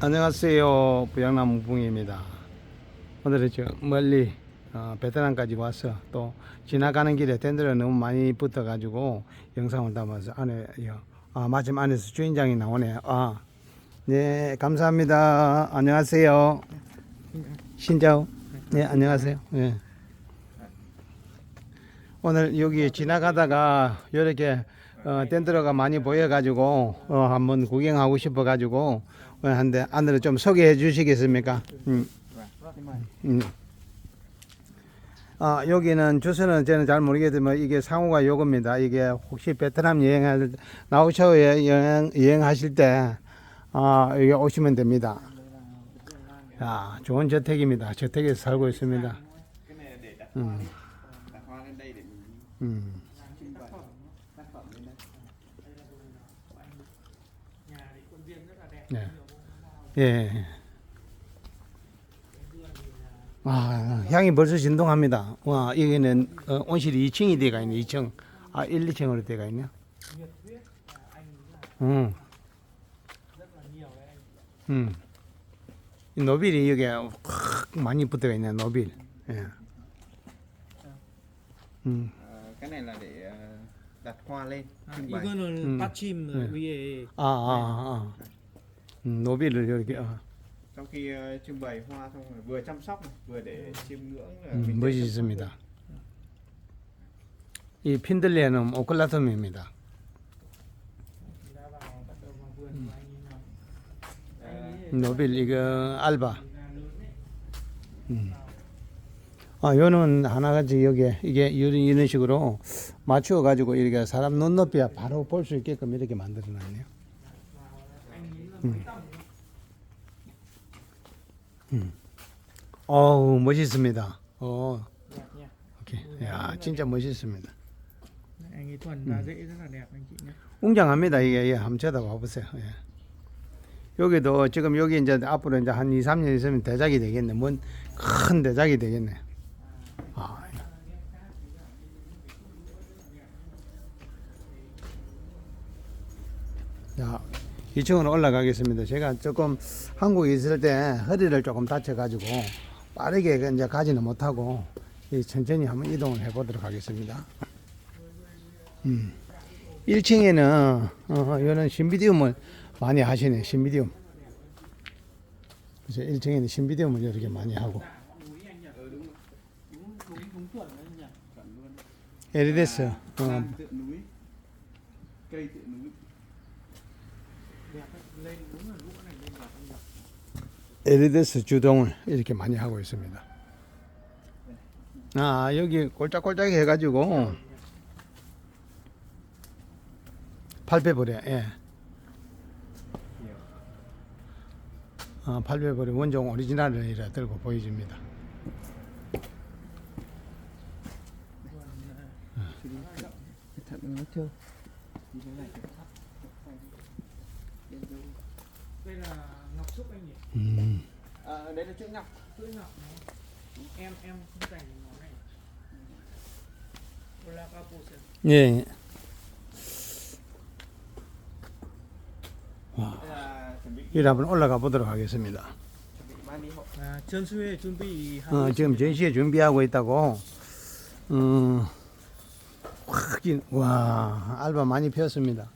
안녕하세요. 부양나무 붕입니다. 오늘은 저 멀리 어, 베트남까지 와서 또 지나가는 길에 텐트가 너무 많이 붙어 가지고 영상을 담아서 안에 여- 아, 마침 안에서 주인장이 나오네요. 아, 네 감사합니다. 안녕하세요. 신자오. 네 안녕하세요. 네. 오늘 여기 지나가다가 이렇게 어, 텐트가 많이 보여 가지고 어, 한번 구경하고 싶어 가지고 어, 한데 안으로 좀 소개해 주시겠습니까? 음. 음. 아 여기는 주소는 저는 잘 모르겠지만 이게 상호가 요겁니다. 이게 혹시 베트남 여행할 나오셔 여행 여행하실 때 아, 여기 오시면 됩니다. 야, 좋은 저택입니다. 저택에서 살고 있습니다. 음, 음. 네. 예. 아, 향이 벌써 진동합니다. 와, 여기는 어, 온실이 2층이 돼가 있네, 2층. 아, 1, 2층으로 돼가 있네. 음. 음. 이 노빌이 여기 확 많이 붙어가 있네, 노빌. 예. 음. Đặt hoa lên 아, 이거는 음. 받침 네. 위에 아, 아, 아. 음, 노빌을 이렇게, 어. trong khi ờ, trưng bày hoa xong rồi vừa chăm sóc này, vừa để chiêm ngưỡng là 음, mình để chăm sóc 멋있습니다. 이 핀들레는 오클라톰입니다. 노빌 이거 알바. 음. 아, 요는 하나같이 여기 이게 이런 이런 식으로 맞추어 가지고 이렇게 사람 눈높이에 바로 볼 수 있게끔 이렇게 만들어 놨네요. 음. 음. 어우, 멋있습니다. 어. nha 오케이. 야, 진짜 멋있습니다. nhé 웅장합니다. 이게 예, 한번 쳐다봐 보세요. 예. 여기도 지금 여기 이제 앞으로 이제 한 2, 3년 있으면 대작이 되겠네. 뭔 큰 대작이 되겠네. 아. 자, 2층으로 올라가겠습니다. 제가 조금 한국에 있을 때 허리를 조금 다쳐가지고 빠르게 이제 가지는 못하고 이 천천히 한번 이동을 해보도록 하겠습니다. 음. 1층에는 어, 이런 신비디움을 많이 하시네 신비디움 그래서 1층에는 신비디움을 이렇게 많이 하고 에리데스 어, Lan tượng núi cây tượng núi đẹp đấy. lên đúng là lũ này lên đẹp anh nhỉ 에리데스 주동을 이렇게 많이 하고 있습니다. 아 여기 꼴짝꼴짝 해가지고 팔배버려 예. 아, 팔배버려 원종 오리지널을 이래 들고 보여줍니다. thật anh nhỉ 음. đấy là chữ ngọc ngọc em em không dành này 올라가보세요 예. Đây là chuẩn bị 이리 한번 올라가 보도록 하겠습니다. chuẩn bị mang đi hộ 아, 전수회 준비 어, 지금 전시회 준비하고 있다고. 음, 확, 인- 와, 알바 많이 피었습니다.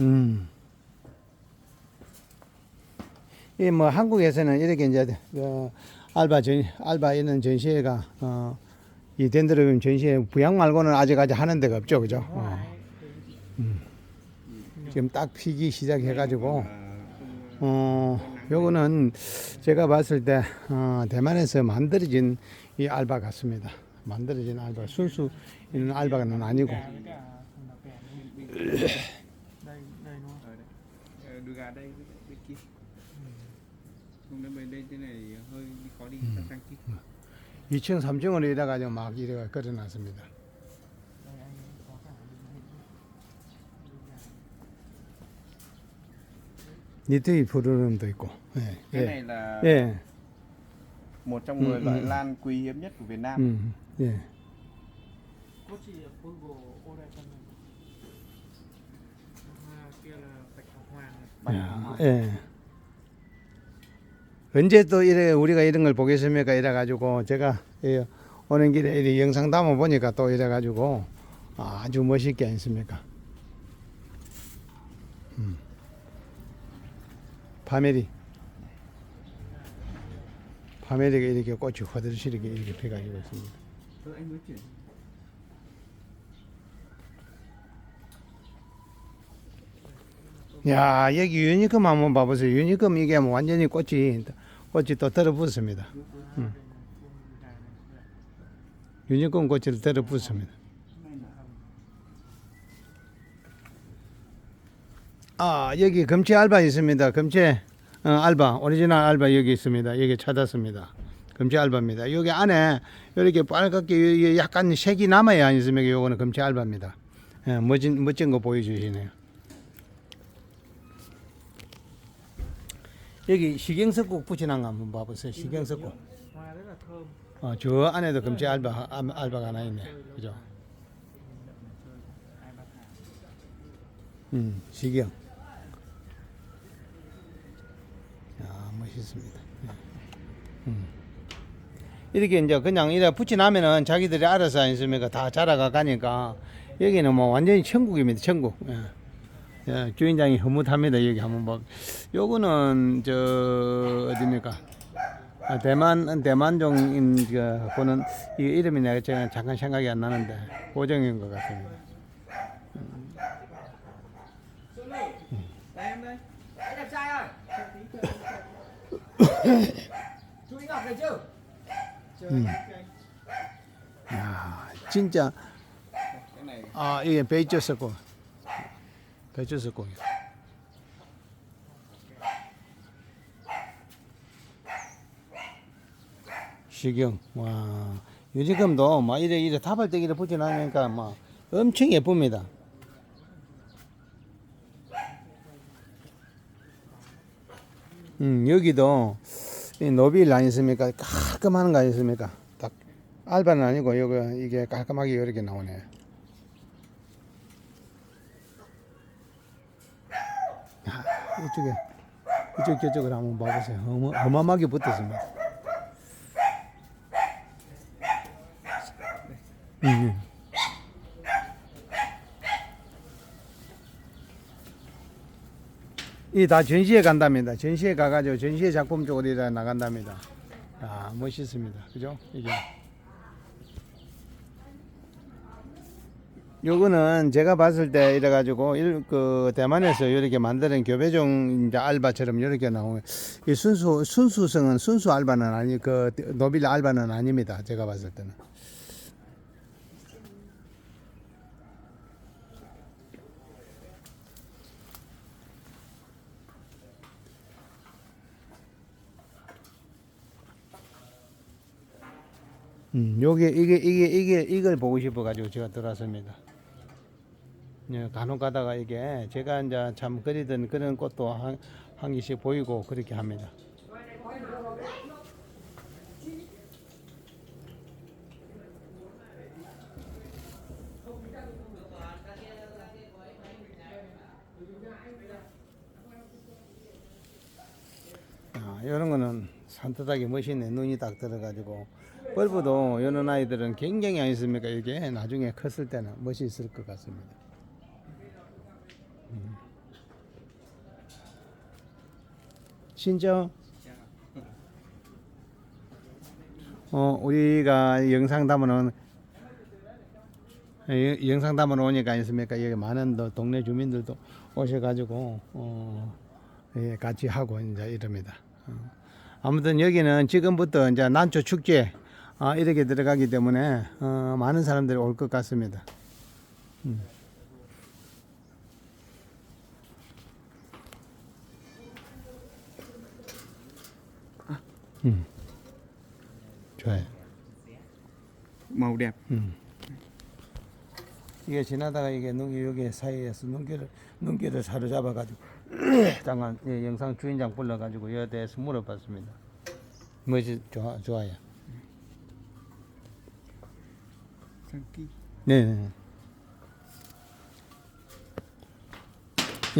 음. 이 뭐 한국에서는 이렇게 이제 그 알바 전 알바 있는 전시회가 어, 이 덴드로빔 전시회 부양 말고는 아직까지 하는 데가 없죠, 그죠? 어, 지금 딱 피기 시작해가지고. 어, 요거는 제가 봤을 때 어, 대만에서 만들어진 이 알바 같습니다. 만들어진 알바 순수 있는 알바는 아니고 2017 thế này hơi khó đi 음. tăng kích 2층 3층으로 이래가 지고 막 이래가 걸어놨습니다. 니트이 푸르름도 있고. 예. cái 예. này là 예. một trong Ừ, 10 loại ừ. lan quý hiếm nhất của Việt Nam 음. 예. 꽃이 예쁘고 오래 잡는 거. 아, kia là bạch ngọc hoàng. này. bạch hồng hoàng. 예. 언제 또 이래 우리가 이런 걸 보겠습니까? 이래 가지고 제가 이 오는 길에 이 영상 담아 보니까 또 이래 가지고 아주 멋있게 않습니까? 음. 파메리 파메리가 이렇게 꽃이 화들시르게 이렇게 펴가지고 있습니다. 야 여기 유니컴 한번 봐보세요. 유니컴 이게 뭐 완전히 꽃이 꽃이 또 들어붙습니다. 음. 유니콘 꽃을 들어붙습니다. 아 여기 금치 알바 있습니다. 금치 어, 알바 오리지널 알바 여기 있습니다. 여기 찾았습니다. 금치 알바입니다. 여기 안에 이렇게 빨갛게 약간 색이 남아야 있습니까? 요거는 금치 알바입니다. 예, 멋진 멋진 거 보여주시네요. 여기 식용석국 붙여놓은 거 한번 봐보세요. thơm 어, 저 안에도 금치 알바 알- 알바가 하나 있네. 그죠? 음, 식용. 야, 멋있습니다. 예. 음. 이렇게 이제 그냥 이래 붙여놓으면은 자기들이 알아서 아니습니까? 다 자라가 가니까 여기는 뭐 완전히 천국입니다. 천국. 예. 예, 주인장이 흐뭇합니다. 여기 한번 봐. 요거는 저 어디입니까? 아, 대만 대만종인 그 보는 이 이름이 내가 제가 잠깐 생각이 안 나는데 고정인 것 같습니다. Cái 야, 진짜 Cái này 아 이게 베이저스고 베이저스고 식용 와 요지금도 막 이래 이래 다발대기를 붙여놓으니까 막 엄청 예쁩니다. 음 여기도 이 노빌 아니습니까 깔끔한 거 아니습니까 딱 알바는 아니고 이거 이게 깔끔하게 이렇게 나오네. 야, 이쪽에 이쪽 저쪽을 한번 봐보세요. 어마, 어마어마하게 붙었습니다. 음, 음. 이다 전시회 간답니다. 전시회 가가지고 전시회 작품 쪽으로 나간답니다. 아 멋있습니다. 그죠? 이게. 요거는 제가 봤을 때 이래 가지고 일, 그 대만에서 이렇게 만드는 교배종 이제 알바처럼 이렇게 나오면 이 순수 순수성은 순수 알바는 아니 그 노빌 알바는 아닙니다. 제가 봤을 때는. 음, 요게 이게 이게 이게 이걸 보고 싶어 가지고 제가 들어왔습니다. 예, 간혹 가다가 이게 제가 이제 참 그리던 그런 꽃도 한, 한 개씩 보이고 그렇게 합니다. 아, 이런 거는 산뜻하게 멋있네. 눈이 딱 들어가지고. 벌브도 이런 아이들은 굉장히 아니습니까? 이게 나중에 컸을 때는 멋있을 것 같습니다. 진짜 어 우리가 영상 담으는 예, 영상 담으러 오니까 아니습니까? 여기 많은 또 동네 주민들도 오셔가지고 어, 예, 같이 하고 이제 이럽니다. 어. 아무튼 여기는 지금부터 이제 난초 축제 아, 이렇게 들어가기 때문에 어, 많은 사람들이 올 것 같습니다. 음. 음. 좋아요. Màu đẹp 음. 이게 지나다가 이게 눈 여기 사이에서 눈길을 눈길을 사로잡아 가지고 잠깐 예, 영상 주인장 불러 가지고 여에 대해서 물어봤습니다. 뭐지 좋아 좋아요. Sang kia 네. 네.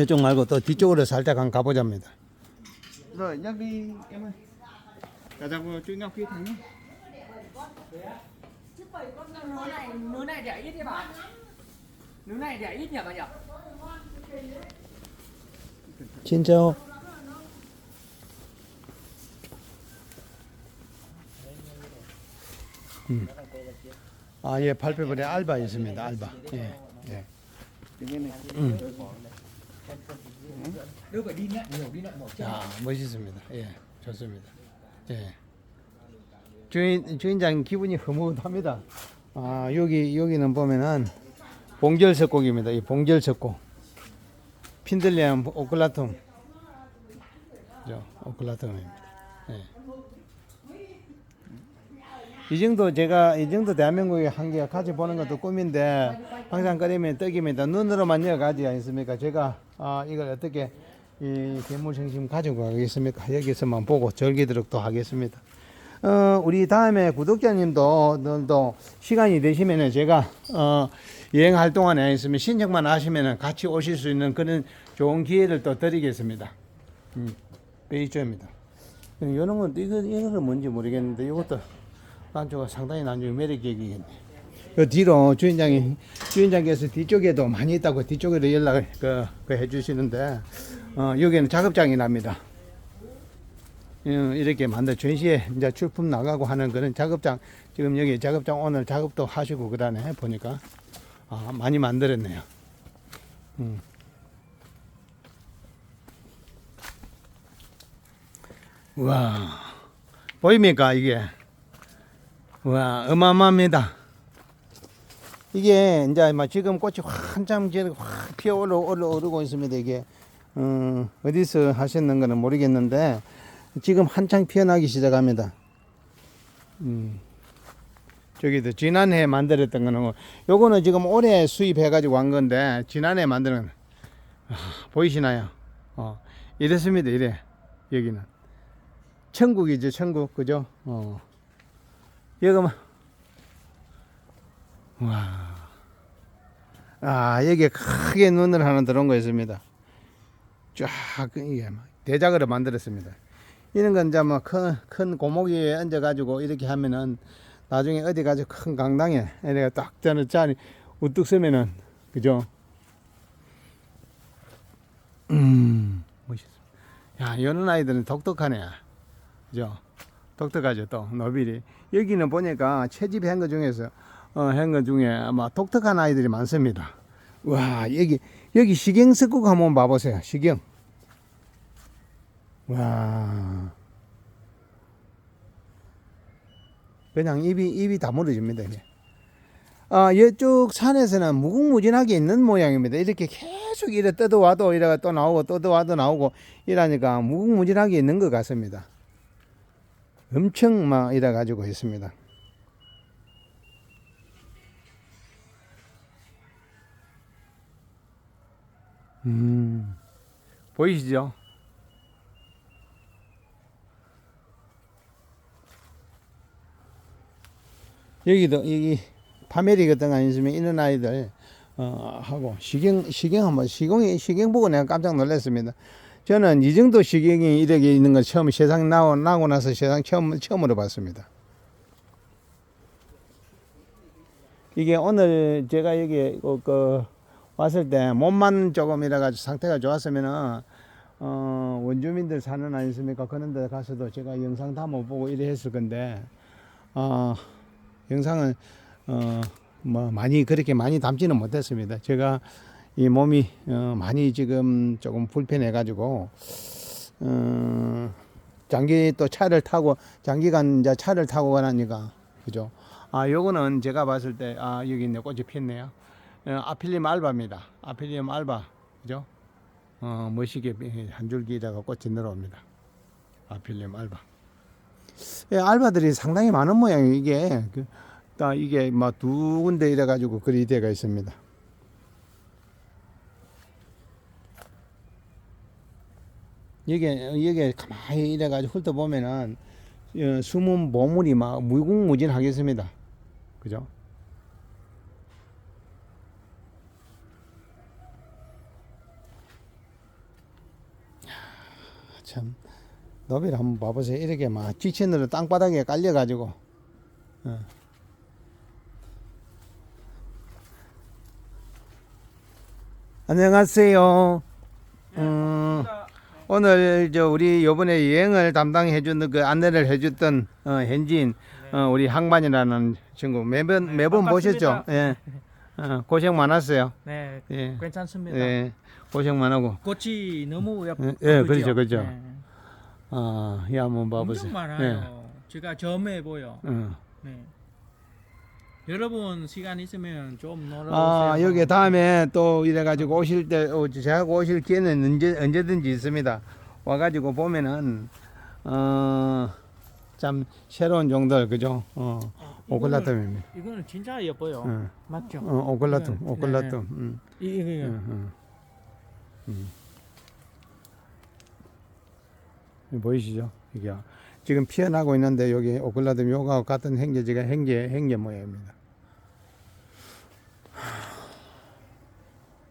이쪽 말고 또 뒤쪽으로 살짝 한번 가보자입니다. rồi nhắc đi em ơi cả dòng chữ ngọc kia thắng nhá Chứ bảy con nứa này, nứa này đẻ ít nhỉ bà? Nứa này đẻ ít nhỉ bà nhỉ? 진짜 음. 아, 예, 발표벌에 알바 있습니다. 알바. 예. 예. 음. Đi đi. 야, 멋있습니다. 예. 좋습니다. 예. 주인 주인장 기분이 흐뭇합니다. 아, 여기 여기는 보면은 봉절석곡입니다. 이 봉절석곡. 핀들리안 오클라툼. 죠 오클라툼입니다. 예. 이 정도 제가 이 정도 대한민국에 한개 같이 보는 것도 꿈인데 항상 끓이면 떡입니다. 눈으로만 여가지 않습니까? 제가 아, 이걸 어떻게 이 괴물생심 가지고 가겠습니까? 여기서만 보고 절기도록 또 하겠습니다. 어, 우리 다음에 구독자님도 또 시간이 되시면은 제가 어, 여행할 동안 에 있으면 신청만 하시면은 같이 오실 수 있는 그런 좋은 기회를 또 드리겠습니다. 음, 베이저입니다. 이런 건 이거 이거는 뭔지 모르겠는데 이것도 난조가 상당히 난조 매력적이겠네. 그 뒤로 주인장이 주인장께서 뒤쪽에도 많이 있다고 뒤쪽으로 연락을 그, 그 해주시는데 어, 여기는 작업장이 납니다. 어, 이렇게 만들 전시에 이제 출품 나가고 하는 그런 작업장 지금 여기 작업장 오늘 작업도 하시고 그다음에 보니까 아, 많이 만들었네요. 음. 와 보입니까 이게 와 어마어마합니다. 이게 이제 막 지금 꽃이 한참 확 피어 올라 오르고 있습니다. 이게 어, 어디서 하셨는 거는 모르겠는데 지금 한창 피어나기 시작합니다. 음. 저기도 지난해 만들었던 거는 요거는 지금 올해 수입해 가지고 한 건데 지난해 만드는 아, 보이시나요? 어. 이랬습니다. 이래. 여기는 천국이죠, 천국. 그죠? 어. 여기만 와. 아, 여기에 크게 눈을 하나 들어온 거 있습니다. 쫙, 그 이게 막 대작으로 만들었습니다. 이런 건 이제 뭐 큰, 큰 고목에 얹어 가지고 이렇게 하면은 나중에 어디 가서 큰 강당에 내가 딱 저는 자리 우뚝 서면은, 그죠? 음, 멋있어. 야, 이런 아이들은 독특하네. 그죠? 독특하죠, 또, 노빌이. 여기는 보니까 채집한 것 중에서, 어, 한것 중에 아마 독특한 아이들이 많습니다. 와, 여기, 여기 시경 석국 한번 봐보세요, 시경. 와. 그냥 입이, 입이 다물어집니다, 이게. 아, 이쪽 산에서는 무궁무진하게 있는 모양입니다. 이렇게 계속 이래 뜯어와도 이래가 또 나오고 뜯어와도 나오고 이러니까 무궁무진하게 있는 것 같습니다. 엄청 막 이래 가지고 있습니다. 음, 보이시죠? 여기도 여기 거 아니면 이런 아이들 어, 하고 시경 시경 한번 시경이 시경 보고 내가 깜짝 놀랐습니다. 저는 이 정도 시경이 이렇게 있는 걸 처음 세상 나고 나고 나서 세상 처음 처음으로 봤습니다. 이게 오늘 제가 여기 그, 그 왔을 때 몸만 조금 이래 가지고 상태가 좋았으면은 어, 원주민들 사는 아니습니까? 그런 데 가서도 제가 영상 담아 보고 이래 했을 건데 어, 영상은 어, 뭐 많이 그렇게 많이 담지는 못했습니다. 제가 이 몸이 어, 많이 지금 조금 불편해 가지고 어, 장기 또 차를 타고 장기간 이제 차를 타고 가니까 그죠? 아 요거는 제가 봤을 때 아 여기 있네 꽃이 피었네요. 어, 아필리움 알바입니다. 아필리움 알바 그죠? 어, 멋있게 한 줄기다가 꽃이 늘어옵니다. 아필리움 알바. 예, 알바들이 상당히 많은 모양이에요. 이게 그, 딱 이게 막 두 군데 이래 가지고 그리 되가 있습니다. 여기 여기 가만히 이래 가지고 훑어 보면은 어, 숨은 보물이 막 무궁무진하겠습니다. 그죠? 참 노비를 한번 봐보세요. 이렇게 막 지천으로 땅바닥에 깔려가지고 어. 안녕하세요. 음, 오늘 저 우리 요번에 여행을 담당해 주는 그 안내를 해 줬던 어, 현지인 어, 우리 항만이라는 친구 매번 네, 매번 반갑습니다. 보셨죠? 예. 어, 고생 많았어요. 네, 예. 괜찮습니다. 예. 고생 많하고. 꽃이 너무 예쁘, 예, 예, 그렇죠, 예쁘죠? 그렇죠. 네. 아, 예, 한번 봐보세요. 엄청 많아요. 제가 점해 보여. 예. 어. 네. 여러분 시간 있으면 좀 놀러 아, 오세요. 여기 다음에 또 이래가지고 오실 때, 어, 제가 오실 기회는 언제, 언제든지 있습니다. 와가지고 보면은, 어, 참 새로운 종들, 그죠? 어, 오글라툼입니다. 이거는 진짜 예뻐요. 어, 맞죠? 어, 네, 오글라툼. 네. 음, 이 이거 이거. 음, 음. 음. 이거 보이시죠? 이게 지금 피어나고 있는데 여기 오글라툼 요가 같은 행계지가 행계 행계 모양입니다.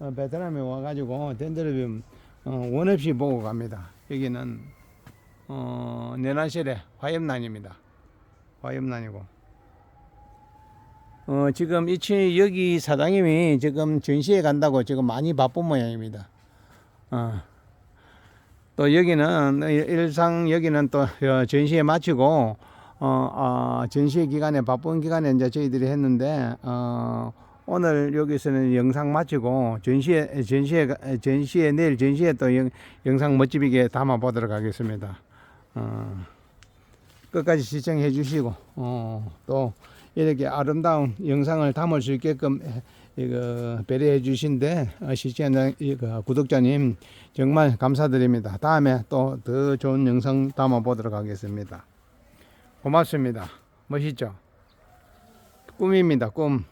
어, 베트남에 와가지고 덴드르빔 어, 원 없이 보고 갑니다. 여기는 어, 내나실의 화염난입니다. 화염난이고. 어, 지금 이치 여기 사장님이 지금 전시회 간다고 지금 많이 바쁜 모양입니다. 어. 또 여기는 일- 일상 여기는 또 어, 전시회 마치고 어, 어, 전시회 기간에 바쁜 기간에 이제 저희들이 했는데 어, 오늘 여기서는 영상 마치고 전시회 전시회 전시회 내일 전시회 또 영, 영상 멋지게 담아 보도록 하겠습니다. 어, 끝까지 시청해 주시고 어, 또 이렇게 아름다운 영상을 담을 수 있게끔 이거 배려해 주신데 어, 시청자 이거 구독자님 정말 감사드립니다. 다음에 또 더 좋은 영상 담아 보도록 하겠습니다. 고맙습니다. 멋있죠? 꿈입니다. 꿈.